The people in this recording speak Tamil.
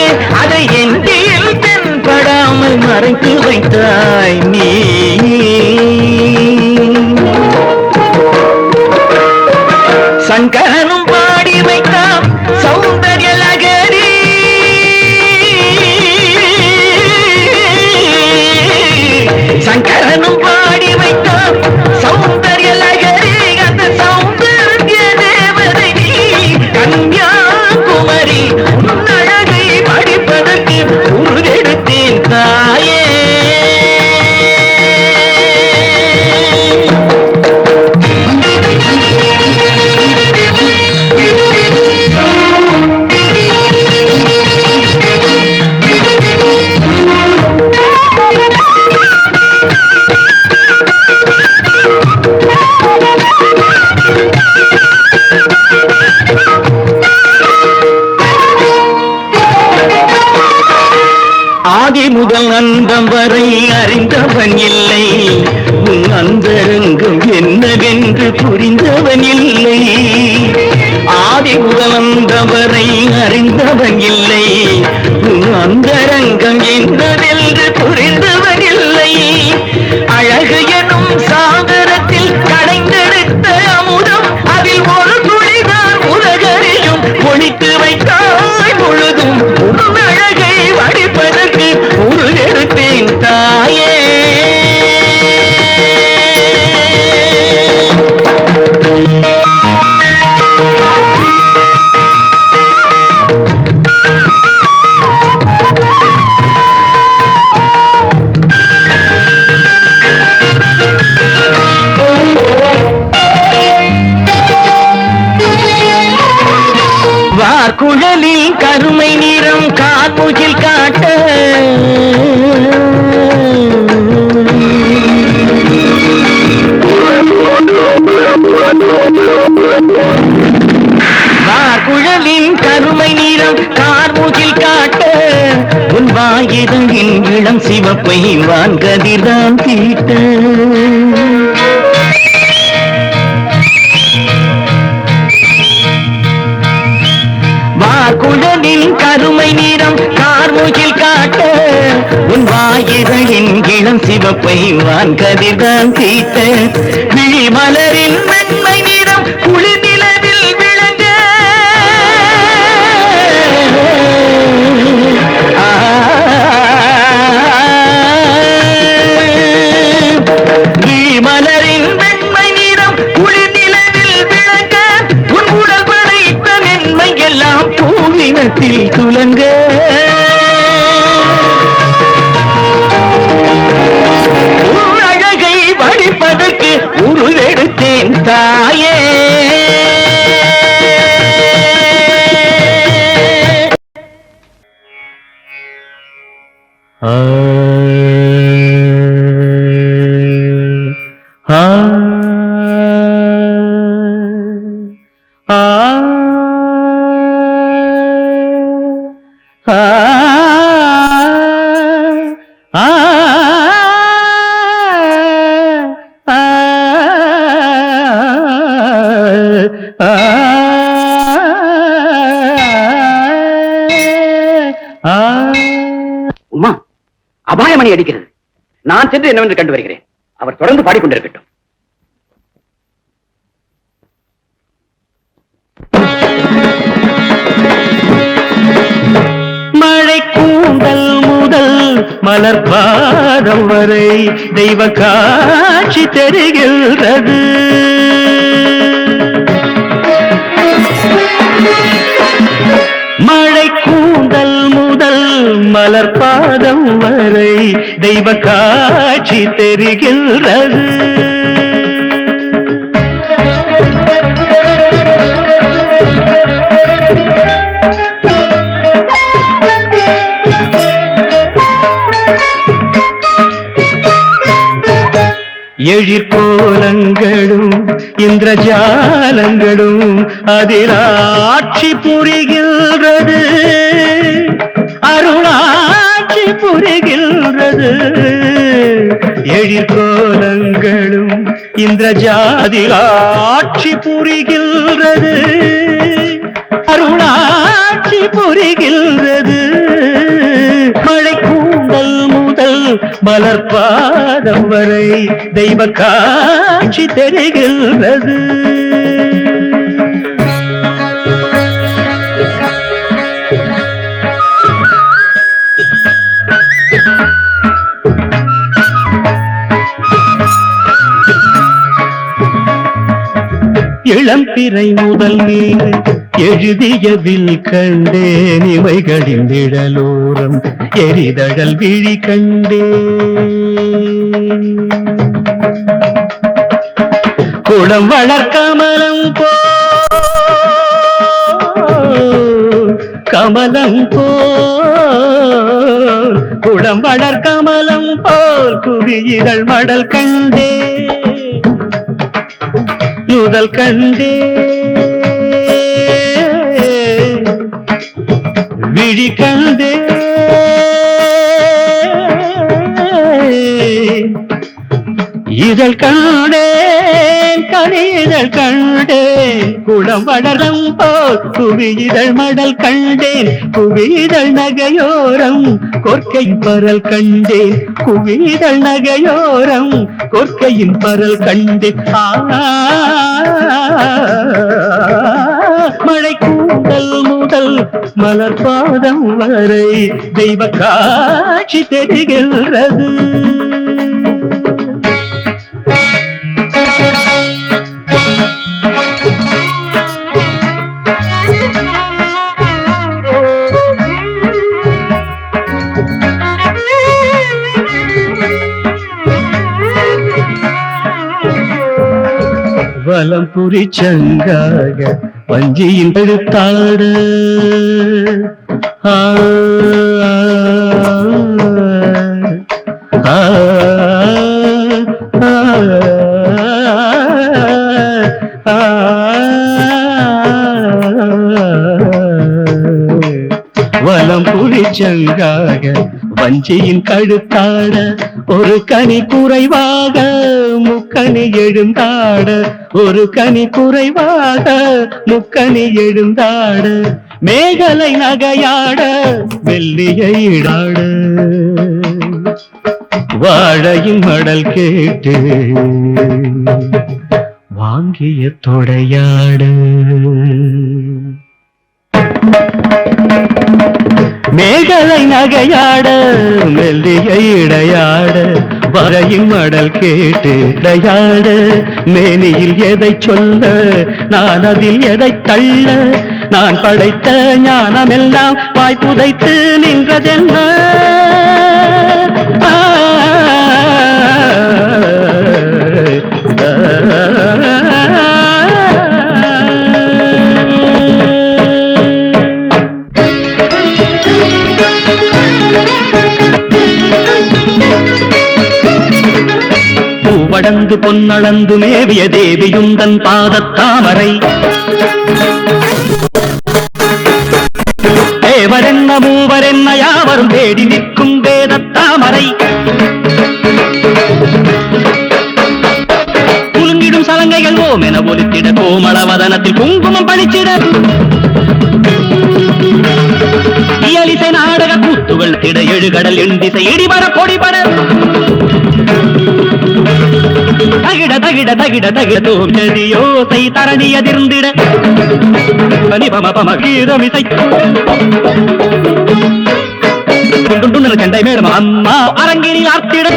தாயே அதை எந்தியில் தென்படாமல் மறைத்து வைத்தாய் நீ. சங்கரனும் பாடி வைத்தாம் சௌந்தர்ய நகரி சங்கர அந்தம் அறிந்தவன் இல்லை. உன் அந்தரங்கம் என்ன கருமை நிறம் கார்முகில் காட்ட. குழலின் கருமை நிறம் கார்முகில் காட்ட. உன் வாயிரங்கின் இளம் சிவப்பை வான் கதிர்தான் தீட்ட. வார்குழலின் கருமை நிறம் கார்முகில் காட்ட உன் வாயிரலின் இளம் சிவப்பை வான் கதிர்தான் தீத்த விழி மலரின் மென்மை நிறம் குளிர் உமா அபாயமணி அடிக்கிறது நான் சென்று என்னவென்று கண்டு வருகிறேன் அவர் தொடர்ந்து பாடிக்கொண்டிருக்கட்டும். மழை கூந்தல் முதல் மலர் பாதம் வரை தெய்வ காட்சி தெரிகின்றது. மழை கூந்தல் முதல் மலர் தெய்வ காட்சி தெரிகின்றது. எழிற்கோலங்களும் இந்திரஜாலங்களும் அதில் ஆட்சி புரிகின்றது. அருளாட்சி புரிகின்ற எழிற்கோலங்களும் இந்திரஜாதில் ஆட்சி புரிகின்றது. அருளாட்சி புரிகின்றது. மழை கூந்தல் முதல் மலர்பாதம் வரை தெய்வ காட்சி தெரிகின்றது. இளம்பிறை முதல் நீர் எழுதியதில் கண்டேன் இவைகளின் நிழலோரம் எரிதழல் விழி கண்டே. குளம் வளர்க்கமலம் போ கமலம் போல் குளம் வளர்க்கமலம் போல் குவியிதழ் மடல் கண்டே. முதல் கண்டே விழி கண்டே இதழ் கண்டேன் கனிதழ் கண்டேன் குளம் வளரம் போல் புவியிதழ் மடல் கண்டேன் குவிதழ் நகையோரம் கொற்கையின் பரல் கண்டேன் குவிதழ் நகையோரம் கொற்கையின் பரல் கண்டேன் ஆ மழை கூந்தல் முதல் மலர் பாதம் வரை தெய்வ காட்சி தெரிகின்றது. வலம் புரி சங்காக வஞ்சியின் எழுத்தாடு ஆ, வலம் புரி சங்காக வஞ்சியின் கழுத்தாட ஒரு கனி குறைவாக முக்கணி எழுந்தாட. ஒரு கனி குறைவாக முக்கணி எழுந்தாட. மேகலை நகையாட வெள்ளியை இடாட. வாழையின் மடல் கேட்டு வாங்கிய தொடையாடு. மேகலை நகையாட மெல்லியை இடையாட வரையும் மடல் கேட்டு இடையாட. மேனியில் எதை சொல்ல நான் அதில் எதை தள்ள. நான் படைத்த ஞானமெல்லாம் வாய்ப்புதைத்து நின்றதென்ன? ஆ, பொன்னளந்து மேவிய தேவியும் தன் பாதத்தாமரை. தேவரென்ன மூவரென்ன யாவரும் தேடி நிற்கும் வேதத்தாமரை. குலுங்கிடும் சலங்கைகள் ஓம் என ஒலித்திட கோமள வதனத்தில் குங்குமம் பழிச்சிட. இயலிசை நாடக கூத்துகள் திட எழுகடல் எண்டிசை இடிபட பொடிபட. தகிட தகிட தகிட செடியோசை தரணி அதிர்ந்திட. பனிபம பம கீதமிசை கண்டை மேடம் அம்மா அரங்கினில் ஆர்த்திட.